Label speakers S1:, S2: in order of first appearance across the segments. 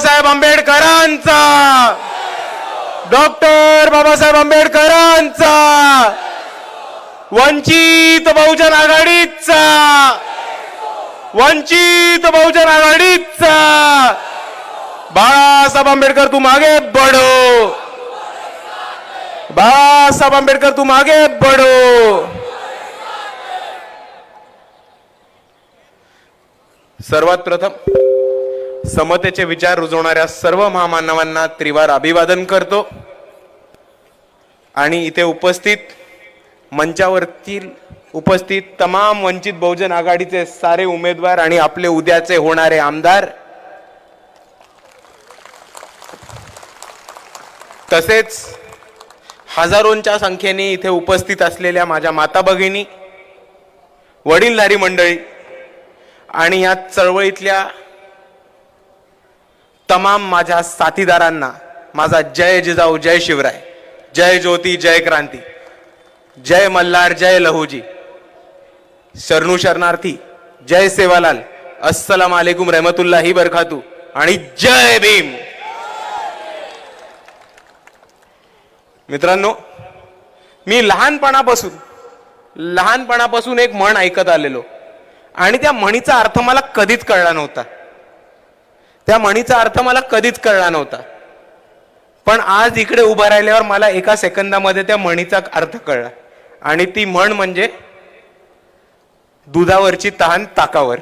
S1: बाबासाहेब आंबेडकरांचा. डॉक्टर बाबासाहेब आंबेडकरांचा. वंचित बहुजन आघाडीचा. वंचित बहुजन आघाडीचा. बाळासाहेब आंबेडकर तू मागे बडो बाळासाहेब आंबेडकर तू मागे बडो सर्वात प्रथम समतेचे विचार रुजवणाऱ्या सर्व महामानवांना त्रिवार अभिवादन करतो. आणि इथे उपस्थित मंचावरतील उपस्थित तमाम वंचित बहुजन आघाडीचे सारे उमेदवार आणि आपले उद्याचे होणारे आमदार. तसेच हजारोंच्या संख्येने इथे उपस्थित असलेल्या माझ्या माता भगिनी वडीलधारी मंडळी आणि या चळवळीतल्या तमाम माझ्या साथीदारांना माझा जय जिजाऊ जय शिवराय जय ज्योती जय क्रांती जय मल्हार जय लहूजी शरणू शरणार्थी जय सेवालाल अस्सलाम वालेकुम रहमतुल्लाही बरखातू आणि जय भीम. मित्रांनो मी लहानपणापासून लहानपणापासून एक म्हण ऐकत आलेलो आणि त्या म्हणीचा अर्थ मला कधीच कळला नव्हता. त्या म्हणीचा अर्थ मला कधीच कळला नव्हता. पण आज इकडे उभं राहिल्यावर मला एका सेकंदामध्ये त्या म्हणीचा अर्थ कळला. आणि ती म्हण म्हणजे दुधावरची तहान ताकावर.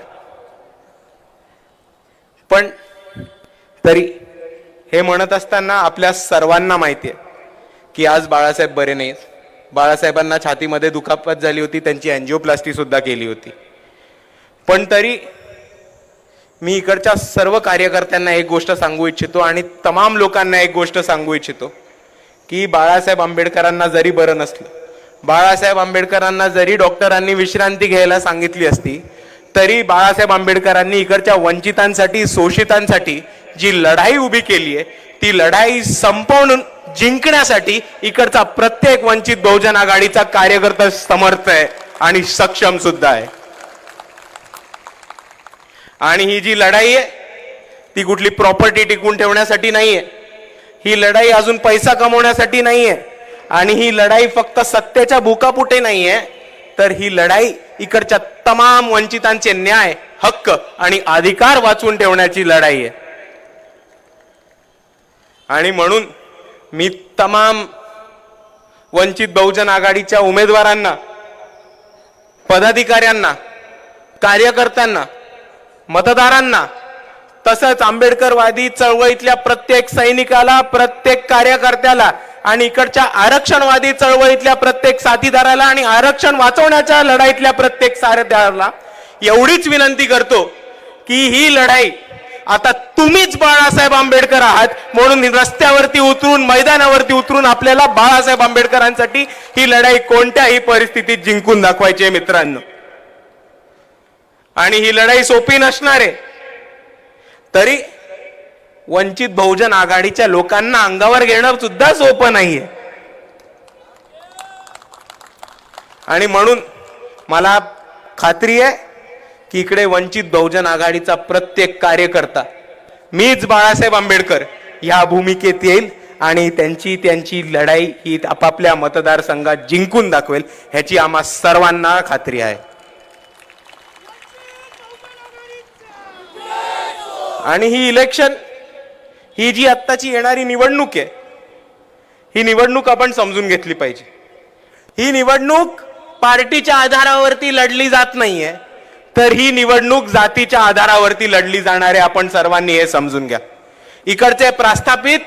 S1: पण तरी हे म्हणत असताना आपल्या सर्वांना माहिती आहे की आज बाळासाहेब बरे नाहीत. बाळासाहेबांना छातीमध्ये दुखापत झाली होती त्यांची अँजिओप्लास्टी सुद्धा केली होती. पण तरी मी इकडच्या सर्व कार्यकर्त्यांना एक गोष्ट सांगू इच्छितो आणि तमाम लोकांना एक गोष्ट सांगू इच्छितो की बाळासाहेब आंबेडकरांना जरी बरं नसलं बाळासाहेब आंबेडकरांना जरी डॉक्टरांनी विश्रांती घ्यायला सांगितली असती तरी बाळासाहेब आंबेडकरांनी इकडच्या वंचितांसाठी शोषितांसाठी जी लढाई उभी केली आहे ती लढाई संपवून जिंकण्यासाठी इकडचा प्रत्येक वंचित बहुजन आघाडीचा कार्यकर्ता समर्थ आहे आणि सक्षम सुद्धा आहे. आणि ही जी लढाई आहे ती कुठली प्रॉपर्टी टिकून ठेवण्यासाठी नाहीये. ही लढाई अजून पैसा कमवण्यासाठी नाही आहे आणि ही लढाई फक्त सत्तेच्या भुकापुटे आहे तर ही लढाई इकडच्या तमाम वंचितांचे न्याय हक्क आणि अधिकार वाचवून ठेवण्याची लढाई आहे. आणि म्हणून मी तमाम वंचित बहुजन आघाडीच्या उमेदवारांना पदाधिकाऱ्यांना कार्यकर्त्यांना मतदारांना. तसंच आंबेडकरवादी चळवळीतल्या प्रत्येक सैनिकाला प्रत्येक कार्यकर्त्याला आणि इकडच्या आरक्षणवादी चळवळीतल्या प्रत्येक साथीदाराला आणि आरक्षण वाचवण्याच्या लढाईतल्या प्रत्येक सारथ्याला एवढीच विनंती करतो की ही लढाई आता तुम्हीच बाळासाहेब आंबेडकर आहात म्हणून रस्त्यावरती उतरून मैदानावरती उतरून आपल्याला बाळासाहेब आंबेडकरांसाठी ही लढाई कोणत्याही परिस्थितीत जिंकून दाखवायची आहे मित्रांनो. आणि ही लढाई सोपी नसणार आहे. तरी वंचित बहुजन आघाडीच्या लोकांना अंगावर घेणं सुद्धा सोपं नाहीये. आणि म्हणून मला खात्री आहे की इकडे वंचित बहुजन आघाडीचा प्रत्येक कार्यकर्ता मीच बाळासाहेब आंबेडकर ह्या भूमिकेत येईल आणि त्यांची त्यांची लढाई ही आपापल्या मतदारसंघात जिंकून दाखवेल ह्याची आम्हा सर्वांना खात्री आहे. आणि ही इलेक्शन ही जी आत्ताची येणारी निवडणूक आहे ही निवडणूक आपण समजून घेतली पाहिजे. ही निवडणूक पार्टीच्या आधारावरती लढली जात नाहीये तर ही निवडणूक जातीच्या आधारावरती लढली जाणार आहे आपण सर्वांनी हे समजून घ्या. इकडचे प्रस्थापित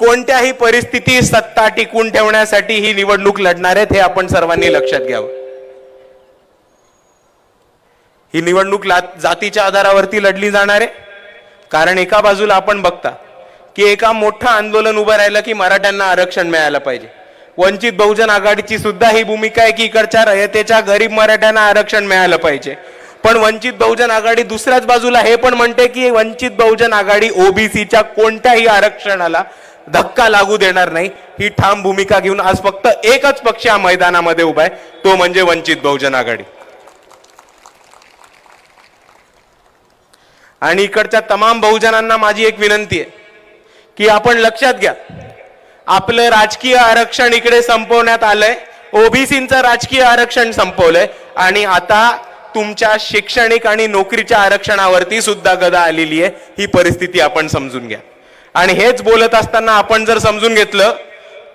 S1: कोणत्याही परिस्थिती सत्ता टिकून ठेवण्यासाठी ही निवडणूक लढणार आहेत हे आपण सर्वांनी लक्षात घ्यावं. ही निवडणूक जातीच्या आधारावरती लढली जाणार आहे कारण एका बाजूला आपण बघता की एका मोठं आंदोलन उभं राहिलं की मराठ्यांना आरक्षण मिळायला पाहिजे. वंचित बहुजन आघाडीची सुद्धा ही भूमिका आहे की इकडच्या रयतेच्या गरीब मराठ्यांना आरक्षण मिळालं पाहिजे. पण वंचित बहुजन आघाडी दुसऱ्याच बाजूला हे पण म्हणते की वंचित बहुजन आघाडी ओबीसीच्या कोणत्याही आरक्षणाला धक्का लागू देणार नाही. ही ठाम भूमिका घेऊन आज फक्त एकच पक्ष या मैदानामध्ये उभा आहे. तो म्हणजे वंचित बहुजन आघाडी. आणि इकडच्या तमाम बहुजनांना माझी एक विनंती आहे की आपण लक्षात घ्या आपलं राजकीय आरक्षण इकडे संपवण्यात आलंय ओबीसींचं राजकीय आरक्षण संपवलंय आणि आता तुमच्या शैक्षणिक आणि नोकरीच्या आरक्षणावरती सुद्धा गदा आलेली आहे ही परिस्थिती आपण समजून घ्या. आणि हेच बोलत असताना आपण जर समजून घेतलं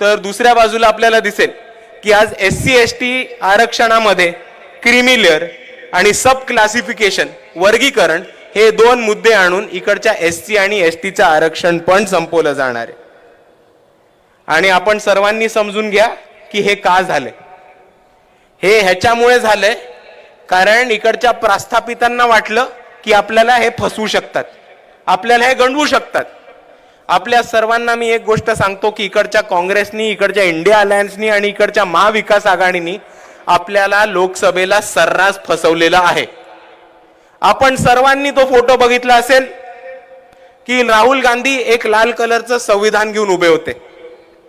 S1: तर दुसऱ्या बाजूला आपल्याला दिसेल की आज एस सी एस टी आरक्षणामध्ये क्रिमिलियर आणि सब क्लासिफिकेशन वर्गीकरण हे दोन मुद्दे आणून इकडच्या एस सी आणि एस टीचं आरक्षण पण संपवलं जाणार आहे. आणि आपण सर्वांनी समजून घ्या की हे का झालंय. हे ह्याच्यामुळे झालंय कारण इकडच्या प्रस्थापितांना वाटलं की आपल्याला हे फसवू शकतात. आपल्याला हे गंडवू शकतात. आपल्या सर्वांना मी एक गोष्ट सांगतो की इकडच्या काँग्रेसनी इकडच्या इंडिया अलायन्सनी आणि इकडच्या महाविकास आघाडीनी आपल्याला लोकसभेला सर्रास फसवलेला आहे. आपण सर्वांनी तो फोटो बघितला असेल की राहुल गांधी एक लाल कलरचं संविधान घेऊन उभे होते.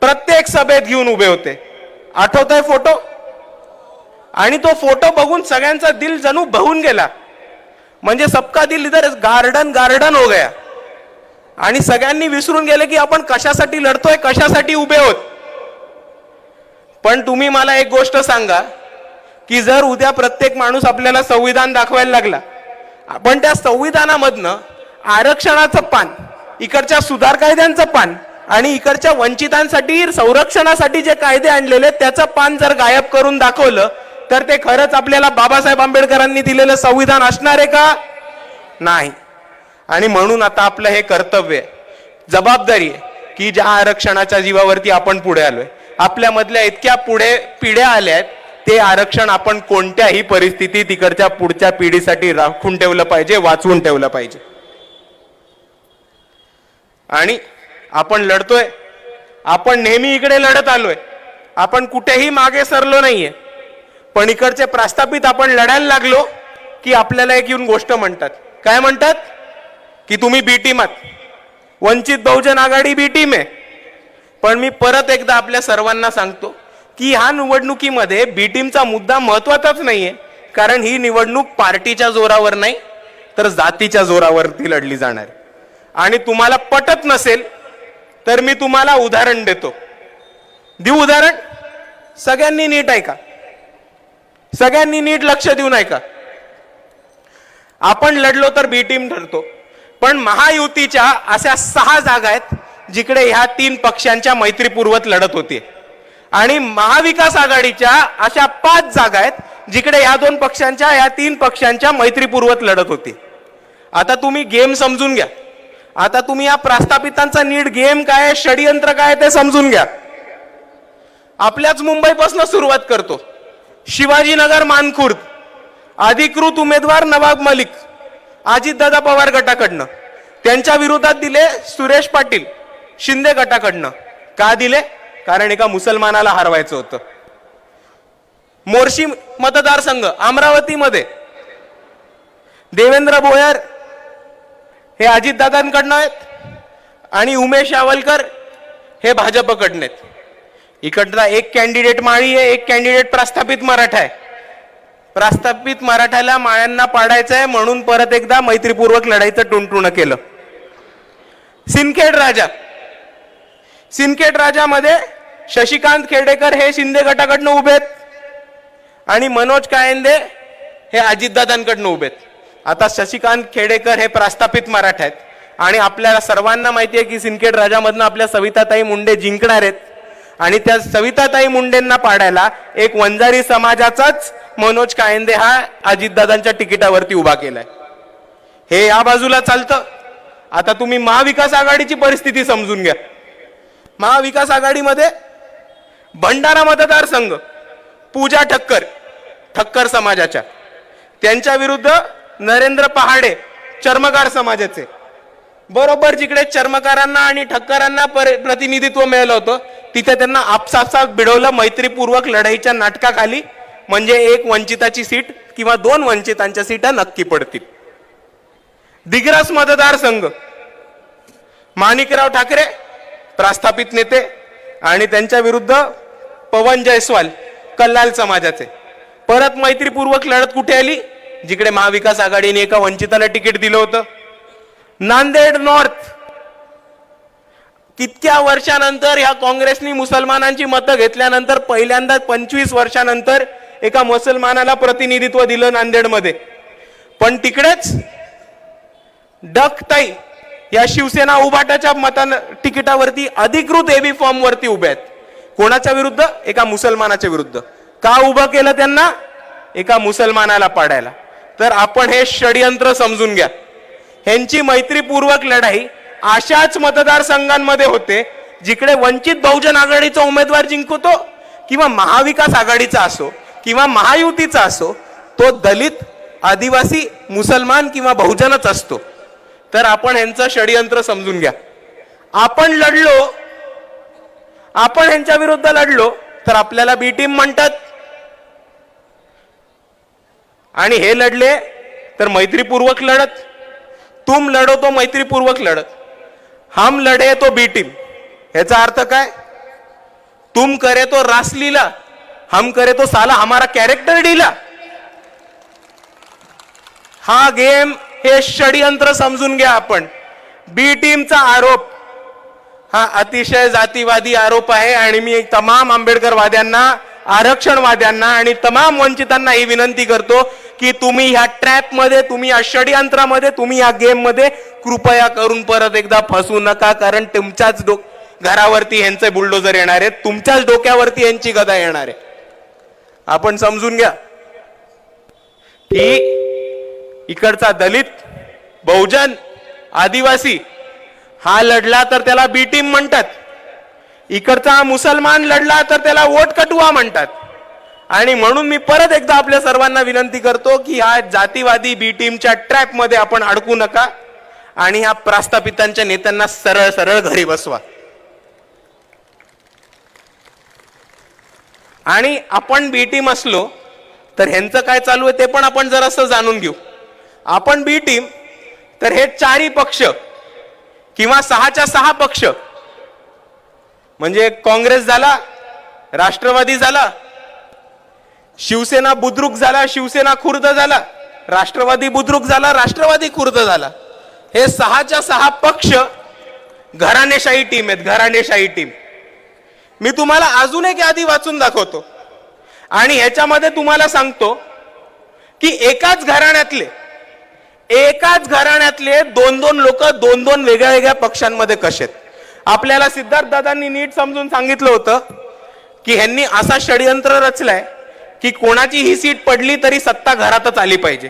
S1: प्रत्येक सभेत घेऊन उभे होते. आठवत आहे फोटो? आणि तो फोटो बघून सगळ्यांचा दिल जणू बहून गेला. म्हणजे सबका दिल इधर गार्डन गार्डन हो गया. आणि सगळ्यांनी विसरून गेले की आपण कशासाठी लढतोय कशासाठी उभे होत. पण तुम्ही मला एक गोष्ट सांगा की जर उद्या प्रत्येक माणूस आपल्याला संविधान दाखवायला लागला आपण त्या संविधानामधनं आरक्षणाचं पान इकडच्या सुधार कायद्यांचं पान आणि इकडच्या वंचितांसाठी संरक्षणासाठी जे कायदे आणलेले त्याचं पान जर गायब करून दाखवलं तर ते खरंच आपल्याला बाबासाहेब आंबेडकरांनी दिलेलं संविधान असणार आहे का? नाही. आणि म्हणून आता आपलं हे कर्तव्य आहे जबाबदारी आहे की ज्या आरक्षणाच्या जीवावरती आपण पुढे आलोय. आपल्यामधल्या इतक्या पुढे पिढ्या आल्या आहेत ते आरक्षण आपण कोणत्याही परिस्थितीत इकडच्या पुढच्या पिढीसाठी राखून ठेवलं पाहिजे वाचवून ठेवलं पाहिजे. आणि आपण लढतोय. आपण नेहमी इकडे लढत आलोय. आपण कुठेही मागे सरलो नाहीये. पण इकडचे प्रस्थापित आपण लढायला लागलो की आपल्याला एक येऊन गोष्ट म्हणतात. काय म्हणतात? की तुम्ही बी टीम आहात. वंचित बहुजन आघाडी बी टीम आहे. पण मी परत एकदा आपल्या सर्वांना सांगतो की ह्या निवडणुकीमध्ये बी टीमचा मुद्दा महत्वाचाच नाहीये. कारण ही निवडणूक पार्टीच्या जोरावर नाही तर जातीच्या जोरावरती लढली जाणार. आणि तुम्हाला पटत नसेल तर मी तुम्हाला उदाहरण देतो. देऊ उदाहरण? सगळ्यांनी नीट ऐका. सगळ्यांनी नीट लक्ष देऊन ऐका. आपण लढलो तर बी टीम ठरतो. पण महायुतीच्या अशा सहा जागा आहेत जिकडे ह्या तीन पक्षांच्या मैत्रीपूर्वक लढत होती आणि महाविकास आघाडीच्या अशा पाच जागा आहेत जिकडे या दोन पक्षांच्या या तीन पक्षांच्या मैत्रीपूर्वक लढत होती. आता तुम्ही गेम समजून घ्या. आता तुम्ही या प्रास्थापितांचा नीट गेम काय आहे, षडयंत्र काय ते समजून घ्या. आपल्याच मुंबईपासून सुरुवात करतो. शिवाजीनगर मानखुर्द. अधिकृत उमेदवार नवाब मलिक. अजितदादा पवार गटाकडनं. त्यांच्या विरोधात दिले सुरेश पाटील. शिंदे गटाकडनं. का दिले? कारण एका मुसलमानाला हरवायचं होतं. मोर्शी मतदारसंघ अमरावतीमध्ये. देवेंद्र भोयर हे अजितदादांकडनं आहेत आणि उमेश यावलकर हे भाजपकडनं आहेत. इकडला एक कॅन्डिडेट माळी आहे एक कॅन्डिडेट प्रस्थापित मराठा आहे. प्रस्थापित मराठ्याला माळ्यांना पाडायचं आहे म्हणून परत एकदा मैत्रीपूर्वक लढाईचं टुणटुण केलं. सिनखेड राजा. सिनखेड राजामध्ये शशिकांत खेडेकर हे शिंदे गटाकडनं उभे आहेत. आणि मनोज कायंदे हे अजितदादांकडनं उभे आहेत. आता शशिकांत खेडेकर हे प्रस्थापित मराठा आहेत. आणि आपल्याला सर्वांना माहिती आहे की सिंदखेड राजामधनं आपल्या सविताताई मुंडे जिंकणार आहेत. आणि त्या सविताताई मुंडेंना पाडायला एक वंजारी समाजाचाच मनोज कायंदे हा अजितदादांच्या तिकिटावरती उभा केलाय. हे या बाजूला चालतं. आता तुम्ही महाविकास आघाडीची परिस्थिती समजून घ्या. महाविकास आघाडीमध्ये भंडारा मतदारसंघ पूजा ठक्कर ठक्कर समाजाच्या. त्यांच्या विरुद्ध नरेंद्र पहाडे चर्मकार समाजाचे. बरोबर जिकडे चर्मकारांना आणि ठक्करांना पर- प्रतिनिधित्व मिळालं होतं तिथे त्यांना आपसापसात भिडवलं मैत्रीपूर्वक लढाईच्या नाटकाखाली म्हणजे एक वंचिताची सीट किंवा दोन वंचितांच्या सीटा नक्की पडतील. दिग्रस मतदारसंघ माणिकराव ठाकरे प्रस्थापित नेते आणि त्यांच्या विरुद्ध पवन जयस्वाल कल्लाल समाजाचे. परत मैत्रीपूर्वक लढत कुठे आली? जिकडे महाविकास आघाडीने एका वंचिताला तिकीट दिलं होतं. नांदेड नॉर्थ. कितक्या वर्षानंतर ह्या काँग्रेसनी मुसलमानांची मतं घेतल्यानंतर पहिल्यांदा पंचवीस वर्षानंतर एका मुसलमानाला प्रतिनिधित्व दिलं नांदेडमध्ये. पण तिकडेच डकताई या शिवसेना उभाटाच्या मतान तिकिटावरती अधिकृत एबी फॉर्मवरती उभ्या आहेत. कोणाच्या विरुद्ध? एका मुसलमानाच्या विरुद्ध. का उभं केलं त्यांना? एका मुसलमानाला पाडायला. तर आपण हे षडयंत्र समजून घ्या. ह्यांची मैत्रीपूर्वक लढाई अशाच मतदारसंघांमध्ये होते जिकडे वंचित बहुजन आघाडीचा उमेदवार जिंकतो किंवा महाविकास आघाडीचा असो किंवा महायुतीचा असो तो दलित आदिवासी मुसलमान किंवा बहुजनच असतो. तर आपण यांचं षडयंत्र समजून घ्या. आपण लढलो आपण यांच्या विरुद्ध लढलो तर आपल्याला बी टीम म्हणतात. आणि हे लढले तर मैत्रीपूर्वक लढत. तुम लढो तो मैत्रीपूर्वक लढत. हम लढे तो बी टीम ह्याचा अर्थ काय? तुम करे तो रासलीला हम करे तो साला हमारा कॅरेक्टर डीला हा गेम हे षडयंत्र समजून घ्या आपण. बी टीमचा आरोप. हा अतिशय जातीवादी आरोप आहे आणि मी तमाम आंबेडकरवाद्यांना आरक्षणवाद्यांना आणि तमाम वंचितांना ही विनंती करतो की तुम्ही ह्या ट्रॅपमध्ये तुम्ही या षडयंत्रामध्ये तुम्ही या गेममध्ये कृपया करून परत एकदा फसू नका कारण तुमच्याच डो घरावरती यांचे बुलडोजर येणार आहेत तुमच्याच डोक्यावरती यांची गदा येणार आहे. आपण समजून घ्या. की इकडचा दलित बहुजन आदिवासी हा लढला तर त्याला बी टीम म्हणतात. इकडचा हा मुसलमान लढला तर त्याला वोट कटुआ म्हणतात. आणि म्हणून मी परत एकदा आपल्या सर्वांना विनंती करतो की हा जातीवादी बी टीमच्या ट्रॅपमध्ये आपण अडकू नका आणि ह्या प्रास्थापितांच्या नेत्यांना सरळ सरळ घरी बसवा. आणि आपण बी टीम असलो तर ह्यांचं काय चालू आहे ते पण आपण जरासं जाणून घेऊ. आपण बी टीम तर हे चारही पक्ष किंवा सहाच्या सहा पक्ष. म्हणजे काँग्रेस झाला राष्ट्रवादी झाला शिवसेना बुद्रुक झाला शिवसेना खुर्द झाला राष्ट्रवादी बुद्रुक झाला राष्ट्रवादी खुर्द झाला. हे सहाच्या सहा पक्ष घराणेशाही टीम आहेत घराणेशाही टीम. मी तुम्हाला अजून एक यादी वाचून दाखवतो. आणि ह्याच्यामध्ये तुम्हाला सांगतो की एकाच घराण्यातले एकाच घराण्यातले दोन दोन लोक दोन दोन वेगळ्या वेगळ्या पक्षांमध्ये कसे आहेत? आपल्याला सिद्धार्थ दादांनी नीट समजून सांगितलं होतं की ह्यांनी असा षडयंत्र रचलाय की कोणाची ही सीट पडली तरी सत्ता घरातच आली पाहिजे.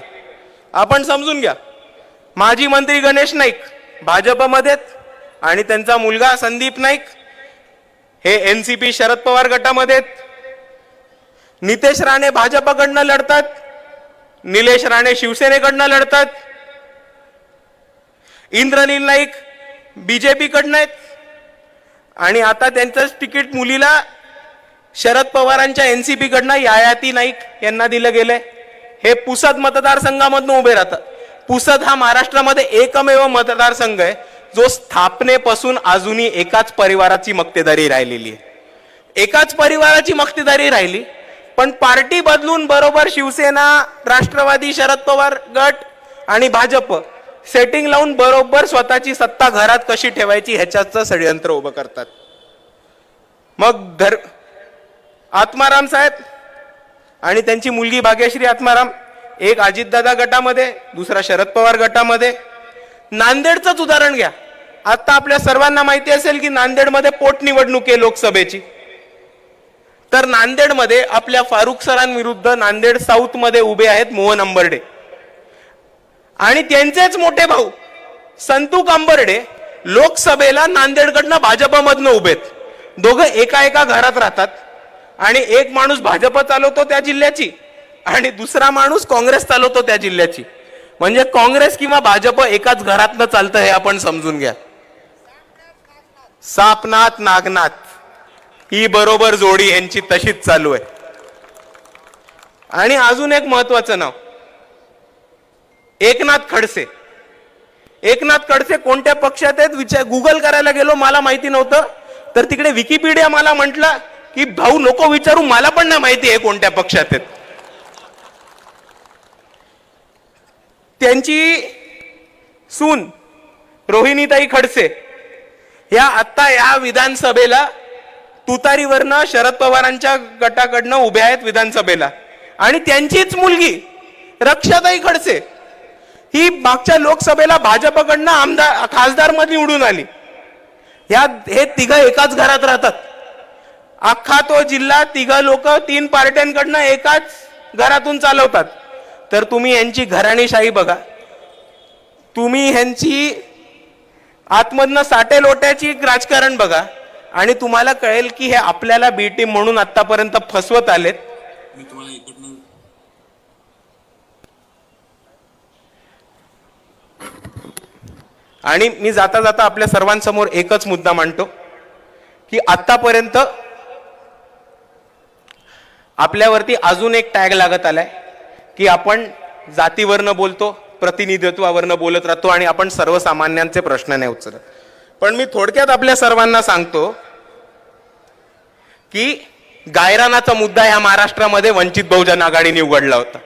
S1: आपण समजून घ्या. माजी मंत्री गणेश नाईक भाजपमध्ये आणि त्यांचा मुलगा संदीप नाईक हे एनसीपी शरद पवार गटामध्ये आहेत. नितेश राणे भाजपकडनं लढतात. निलेश राणे शिवसेनेकडनं लढतात. इंद्रनील नाईक बी जे पीकडनं आहेत. आणि आता त्यांचंच तिकीट मुलीला शरद पवारांच्या एन सी पीकडनं यायाती नाईक यांना दिलं गेलंय. हे पुसद मतदारसंघामधून उभे राहतात. पुसद हा महाराष्ट्रामध्ये एकमेव मतदारसंघ आहे. जो स्थापनेपासून अजूनही एकाच परिवाराची मक्तेदारी राहिलेली आहे. एकाच परिवाराची मक्तेदारी राहिली पण पार्टी बदलून बरोबर शिवसेना राष्ट्रवादी शरद पवार गट आणि भाजप सेटिंग लावून बरोबर स्वतःची सत्ता घरात कशी ठेवायची ह्याच्याचं षडयंत्र उभं करतात. मग धर आत्माराम साहेब आणि त्यांची मुलगी भाग्यश्री आत्माराम एक अजितदादा गटामध्ये दुसरा शरद पवार गटामध्ये. नांदेडचंच उदाहरण घ्या. आता आपल्या सर्वांना माहिती असेल की नांदेडमध्ये पोटनिवडणूक आहे लोकसभेची. तर नांदेडमध्ये आपल्या फारुख सरांविरुद्ध नांदेड साऊथमध्ये उभे आहेत मोहन अंबर्डे. आणि त्यांचेच मोठे भाऊ संतू कांबर्डे लोकसभेला नांदेडकडनं भाजपमधनं उभेत. दोघं एका एका घरात राहतात. आणि एक माणूस भाजप चालवतो त्या जिल्ह्याची आणि दुसरा माणूस काँग्रेस चालवतो त्या जिल्ह्याची. म्हणजे काँग्रेस किंवा भाजप एकाच घरातनं चालतं हे आपण समजून घ्या. सापनाथ नागनाथ ही बरोबर जोडी यांची तशीच चालू आहे. आणि अजून एक महत्वाचं नाव. एकनाथ खडसे. एकनाथ खडसे कोणत्या पक्षात आहेत? विचार गुगल करायला गेलो मला माहिती नव्हतं. तर तिकडे विकिपीडिया मला म्हटलं की भाऊ नको विचारू मला पण नाही माहिती आहे कोणत्या पक्षात आहेत. त्यांची सून रोहिणीताई खडसे या आत्ता या विधानसभेला तुतारीवरनं शरद पवारांच्या गटाकडनं उभ्या आहेत विधानसभेला. आणि त्यांचीच मुलगी रक्षाताई खडसे. ही मागच्या लोकसभेला भाजपकडनं आमदार खासदारमध्ये निवडून आली. ह्या हे तिघ एकाच घरात राहतात. अख्खा तो जिल्हा तिघ लोक तीन पार्ट्यांकडनं एकाच घरातून चालवतात. तर तुम्ही यांची घराणीशाही बघा. तुम्ही ह्यांची आतमधनं साठे लोट्याची राजकारण बघा. आणि तुम्हाला कळेल की हे आपल्याला बी टीम म्हणून आतापर्यंत फसवत आलेत
S2: मी तुम्हाला इकडनं
S1: आणि मी जाता जाता आपल्या सर्वांसमोर एकच मुद्दा मांडतो की आत्तापर्यंत आपल्यावरती अजून एक टॅग लागत आलाय की आपण जातीवरनं बोलतो प्रतिनिधित्वावरनं बोलत राहतो आणि आपण सर्वसामान्यांचे प्रश्न नाही उचलत. पण मी थोडक्यात आपल्या सर्वांना सांगतो की गायरानाचा मुद्दा ह्या महाराष्ट्रामध्ये वंचित बहुजन आघाडीने उघडला होता.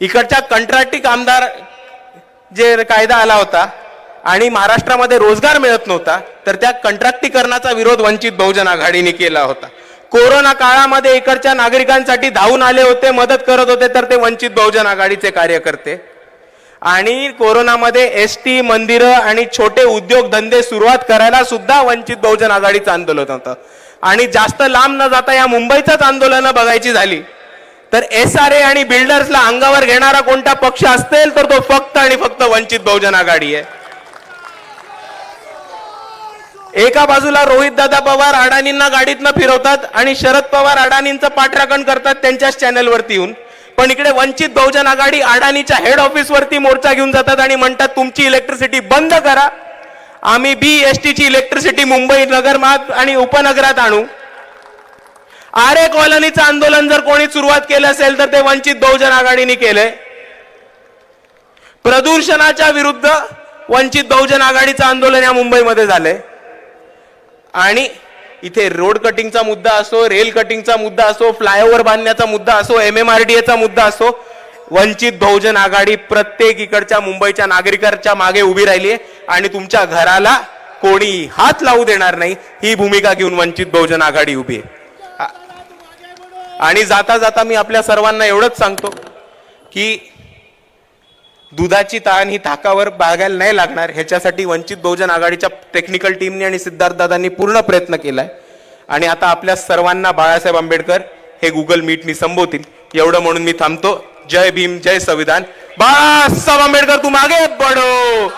S1: इकडच्या कंत्राटी कामदार जे कायदा आला होता आणि महाराष्ट्रामध्ये रोजगार मिळत नव्हता तर त्या कंत्राटीकरणाचा विरोध वंचित बहुजन आघाडीने केला होता. कोरोना काळामध्ये इकडच्या नागरिकांसाठी धावून आले होते मदत करत होते तर ते वंचित बहुजन आघाडीचे कार्यकर्ते. आणि कोरोनामध्ये एस टी मंदिरं आणि छोटे उद्योगधंदे सुरुवात करायला सुद्धा वंचित बहुजन आघाडीचं आंदोलन होतं. आणि जास्त लांब न जाता या मुंबईचंच आंदोलनं बघायची झाली. तर एस आर ए आणि बिल्डर्सला अंगावर घेणारा कोणता पक्ष असेल तर तो फक्त आणि फक्त वंचित बहुजन आघाडी आहे. एका बाजूला रोहित दादा पवार अडाणींना गाडीतनं फिरवतात आणि शरद पवार अडाणींचं पाठराखण करतात त्यांच्याच चॅनलवरती येऊन. पण इकडे वंचित बहुजन आघाडी अडाणीच्या हेड ऑफिसवरती मोर्चा घेऊन जातात आणि म्हणतात तुमची इलेक्ट्रिसिटी बंद करा. आम्ही बी एस टीची इलेक्ट्रिसिटी मुंबई नगर महाग आणि उपनगरात आणू. आरे कॉलनीचं आंदोलन जर कोणी सुरुवात केलं असेल तर ते वंचित बहुजन आघाडीने केलंय. प्रदूषणाच्या विरुद्ध वंचित बहुजन आघाडीचं आंदोलन या मुंबईमध्ये झालंय. आणि इथे रोड कटिंगचा मुद्दा असो रेल कटिंगचा मुद्दा असो फ्लायओव्हर बांधण्याचा मुद्दा असो एम एम आर डी एचा मुद्दा असो वंचित बहुजन आघाडी प्रत्येक इकडच्या मुंबईच्या नागरिकांच्या मागे उभी राहिली आहे आणि तुमच्या घराला कोणी हात लावू देणार नाही ही भूमिका घेऊन वंचित बहुजन आघाडी उभी आहे. आणि जाता जाता मी आपल्या सर्वांना एवढंच सांगतो की दुधाची ताण ही थाकावर बाळगायला नाही लागणार. ह्याच्यासाठी वंचित बहुजन आघाडीच्या टेक्निकल टीमने आणि सिद्धार्थदादांनी पूर्ण प्रयत्न केलाय. आणि आता आपल्या सर्वांना बाळासाहेब आंबेडकर हे गुगल मीटनी संबोधतील. एवढं म्हणून मी थांबतो. जय भीम जय संविधान. बाळासाहेब आंबेडकर तू मागे बडो